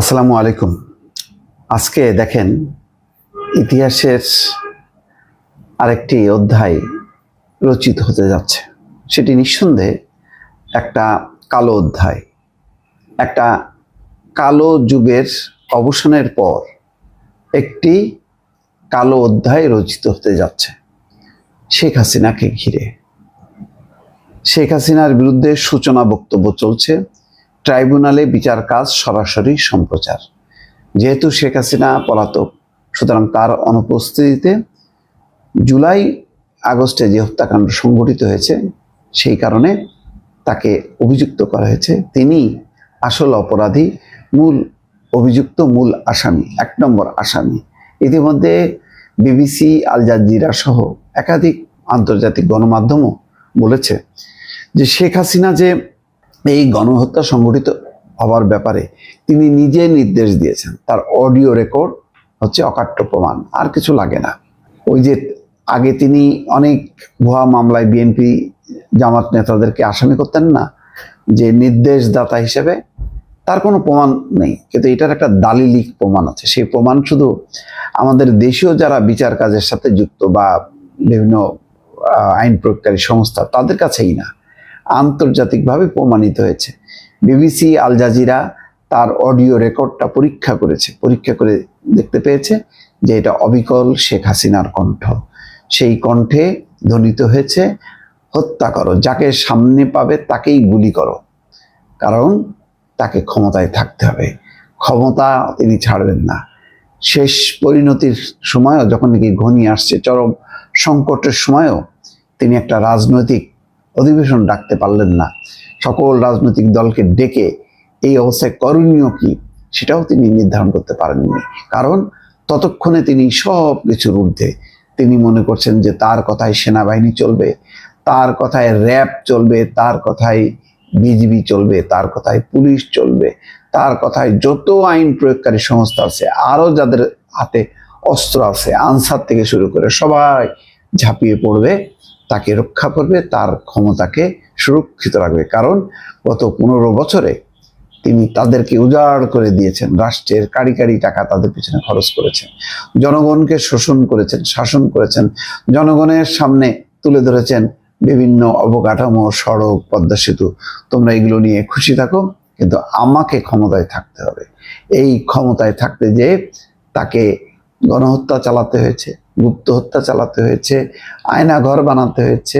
আসসালামু আলাইকুম। আজকে দেখেন ইতিহাসের আরেকটি অধ্যায় রচিত হতে যাচ্ছে। সেটি নিঃসন্দেহে একটা কালো অধ্যায়। একটা কালো যুগের অবসানের পর একটি কালো অধ্যায় রচিত হতে যাচ্ছে শেখ হাসিনাকে ঘিরে। শেখ হাসিনার বিরুদ্ধে সূচনা বক্তব্য চলছে। ট্রাইব্যুনালে বিচার কাজ সরাসরি সম্প্রচার। যেহেতু শেখ হাসিনা পলাতক, সুতরাং তার অনুপস্থিতিতে জুলাই আগস্টে যে হত্যাকাণ্ড সংঘটিত হয়েছে, সেই কারণে তাকে অভিযুক্ত করা হয়েছে। তিনি আসল অপরাধী, মূল অভিযুক্ত, মূল আসামি, এক নম্বর আসামি। ইতিমধ্যে বিবিসি, আল জাজিরা সহ একাধিক আন্তর্জাতিক গণমাধ্যমও বলেছে যে শেখ হাসিনা যে এই গণহত্যা সংঘটিত হওয়ার ব্যাপারে তিনি নিজে নির্দেশ দিয়েছেন। তার অডিও রেকর্ড হচ্ছে অকাট্য প্রমাণ, আর কিছু লাগে না। ওই যে আগে তিনি অনেক ভুয়া মামলায় বিএনপি জামাত নেতাদেরকে আসামি করতেন না, যে নির্দেশদাতা হিসেবে তার কোনো প্রমাণ নেই। কিন্তু এটার একটা দালিলিক প্রমাণ আছে। সেই প্রমাণ শুধু আমাদের দেশীয় যারা বিচার কাজের সাথে যুক্ত বা বিভিন্ন আইন প্রয়োগকারী সংস্থা, তাদের কাছেই না। আন্তর্জাতিকভাবে প্রমাণিত হয়েছে। বিবিসি, আল জাজিরা তার অডিও রেকর্ডটা পরীক্ষা করেছে, পরীক্ষা করে দেখতে পেয়েছে যে এটা অবিকল শেখ হাসিনার কণ্ঠ। সেই কণ্ঠে ধ্বনিত হয়েছে, হত্যা করো, যাকে সামনে পাবে তাকেই গুলি করো। কারণ তাকে ক্ষমতায় থাকতে হবে। ক্ষমতা তিনি ছাড়বেন না। শেষ পরিণতির সময়ও, যখন নাকি ঘনিয়ে আসছে, চরম সংকটের সময়ও তিনি একটা রাজনৈতিক অধিবেশন ডাকতে পারলেন না। সকল রাজনৈতিক দলকে ডেকে এই অবস্থায় করণীয় কি সেটাও তিনি নির্ধারণ করতে পারেননি। কারণ ততক্ষণে তিনি সব কিছুর ঊর্ধ্বে। তিনি মনে করছেন যে তার কথায় সেনাবাহিনী চলবে, তার কথায় র্যাব চলবে, তার কথায় বিজিবি চলবে, তার কথায় পুলিশ চলবে, তার কথায় যত আইন প্রয়োগকারী সংস্থা আছে, আরও যাদের হাতে অস্ত্র আছে, আনসার থেকে শুরু করে সবাই ঝাঁপিয়ে পড়বে। তাকে রক্ষা করবে, তার ক্ষমতাকে সুরক্ষিত রাখবে। কারণ গত পনেরো বছরে তিনি তাদেরকে উজাড় করে দিয়েছেন, রাষ্ট্রের কারি কারি টাকা তাদের পিছনে খরচ করেছেন, জনগণকে শোষণ করেছেন, শাসন করেছেন, জনগণের সামনে তুলে ধরেছেন বিভিন্ন অবকাঠামো, সড়ক, পদ্মা সেতু। তোমরা এগুলো নিয়ে খুশি থাকো, কিন্তু আমাকে ক্ষমতায় থাকতে হবে। এই ক্ষমতায় থাকতে যে তাকে গণহত্যা চালাতে হয়েছে গুপ্ত হত্যা চালাতে হয়েছে, আয়না ঘর বানাতে হয়েছে,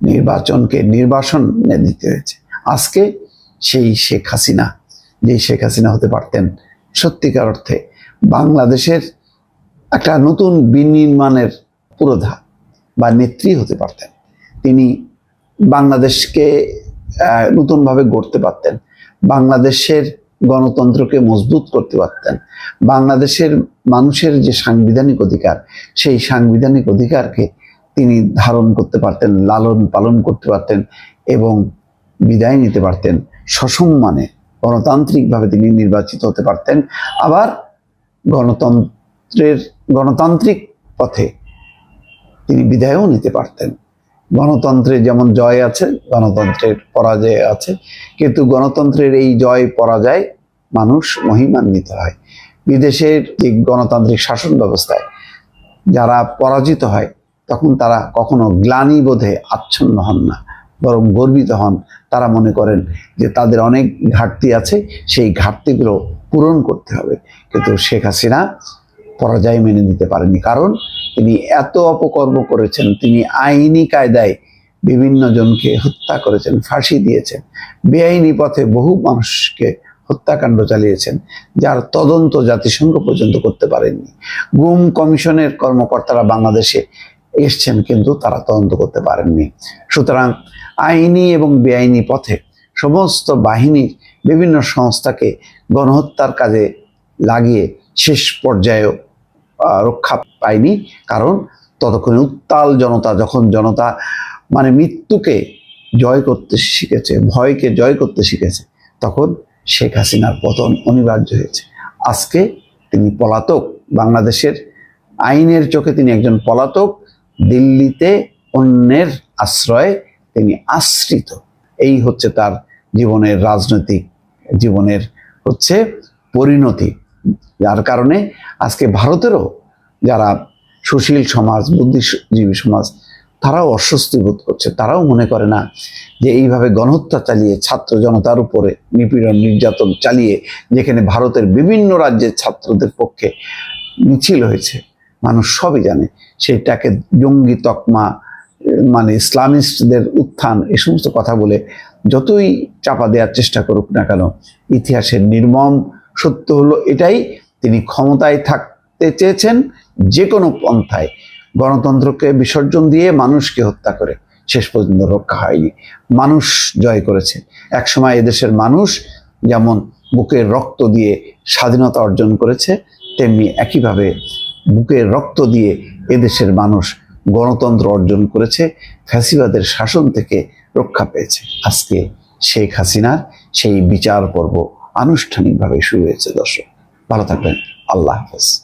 নির্বাচনকে নির্বাসন দিতে হয়েছে। আজকে সেই শেখ হাসিনা, যে শেখ হাসিনা হতে পারতেন, সত্যিকার অর্থে বাংলাদেশের একটা নতুন বিনির্মাণের পুরোধা বা নেত্রী হতে পারতেন। তিনি বাংলাদেশকে নতুনভাবে গড়তে পারতেন, বাংলাদেশের গণতন্ত্রকে মজবুত করতে পারতেন, বাংলাদেশের মানুষের যে সাংবিধানিক অধিকার, সেই সাংবিধানিক অধিকারকে তিনি ধারণ করতে পারতেন, লালন পালন করতে পারতেন এবং বিদায় নিতে পারতেন। সসম্মানে গণতান্ত্রিকভাবে তিনি নির্বাচিত হতে পারতেন। আবার গণতন্ত্রের, গণতান্ত্রিক পথে তিনি বিদায়ও নিতে পারতেন। গণতন্ত্রে যেমন জয় আছে, গণতন্ত্রের পরাজয় আছে, কিন্তু গণতন্ত্রের এই জয় পরাজয় মানুষ মহিমান্বিত হয়। বিদেশের যে গণতান্ত্রিক শাসন ব্যবস্থায় যারা পরাজিত হয়, তখন তারা কখনো গ্লানি বোধে আচ্ছন্ন হন না, বরং গর্বিত হন। তারা মনে করেন যে তাদের অনেক ঘাটতি আছে, সেই ঘাটতিগুলো পূরণ করতে হবে। কিন্তু শেখ হাসিনা পরাজয় মেনে নিতে পারেনি। কারণ তিনি এত অপকর্ম করেছেন, তিনি আইনি কায়দায় বিভিন্ন জনকে হত্যা করেছেন, ফাঁসি দিয়েছেন। বেআইনি পথে বহু মানুষকে হত্যাকাণ্ড চালিয়েছেন, যার তদন্ত জাতিসংঘ পর্যন্ত করতে পারেননি। গুম কমিশনের কর্মকর্তারা বাংলাদেশে এসছেন, কিন্তু তারা তদন্ত করতে পারেননি। সুতরাং আইনি এবং বেআইনি পথে সমস্ত বাহিনীর বিভিন্ন সংস্থাকে গণহত্যার কাজে লাগিয়ে শেষ পর্যায়েও রক্ষা পায়নি। কারণ ততক্ষণে উত্তাল জনতা, যখন জনতা মানে মৃত্যুকে জয় করতে শিখেছে, ভয়কে জয় করতে শিখেছে, তখন শেখ হাসিনার পতন অনিবার্য হয়েছে। আজকে তিনি পলাতক, বাংলাদেশের আইনের চোখে তিনি একজন পলাতক, দিল্লিতে অন্যের আশ্রয়ে তিনি আশ্রিত। এই হচ্ছে তার জীবনের রাজনৈতিক জীবনের হচ্ছে পরিণতি। যার কারণে আজকে ভারতেরও যারা সুশীল সমাজ বুদ্ধিজীবী সমাজ তারাও অস্বস্তি বোধ করছে। তারাও মনে করে না যে এইভাবে গণহত্যা চালিয়ে ছাত্র জনতার উপরে নিপীড়ন নির্যাতন চালিয়ে যেখানে ভারতের বিভিন্ন রাজ্যের ছাত্রদের পক্ষে মিছিল হয়েছে, মানুষ সবই জানে সেটাকে জঙ্গি তকমা মানে ইসলামিস্টদের উত্থান এ সমস্ত কথা বলে যতই চাপা দেওয়ার চেষ্টা করুক না কেন ইতিহাসের নির্মম সত্য হলো এটাই। তিনি ক্ষমতায় থাকতে চেয়েছেন যে কোনো পন্থায়। গণতন্ত্রকে বিসর্জন দিয়ে মানুষকে হত্যা করে। শেষ পর্যন্ত রক্ষা হয়নি। মানুষ জয় করেছে। একসময় এদেশের মানুষ যেমন বুকের রক্ত দিয়ে স্বাধীনতা অর্জন করেছে, তেমনি একইভাবে বুকের রক্ত দিয়ে এদেশের মানুষ গণতন্ত্র অর্জন করেছে, ফ্যাসিবাদের শাসন থেকে রক্ষা পেয়েছে। আজকে শেখ হাসিনার সেই বিচার পর্ব আনুষ্ঠানিকভাবে শুরু হয়েছে, দর্শক। ভালো থাকবেন। আল্লাহ হাফেজ।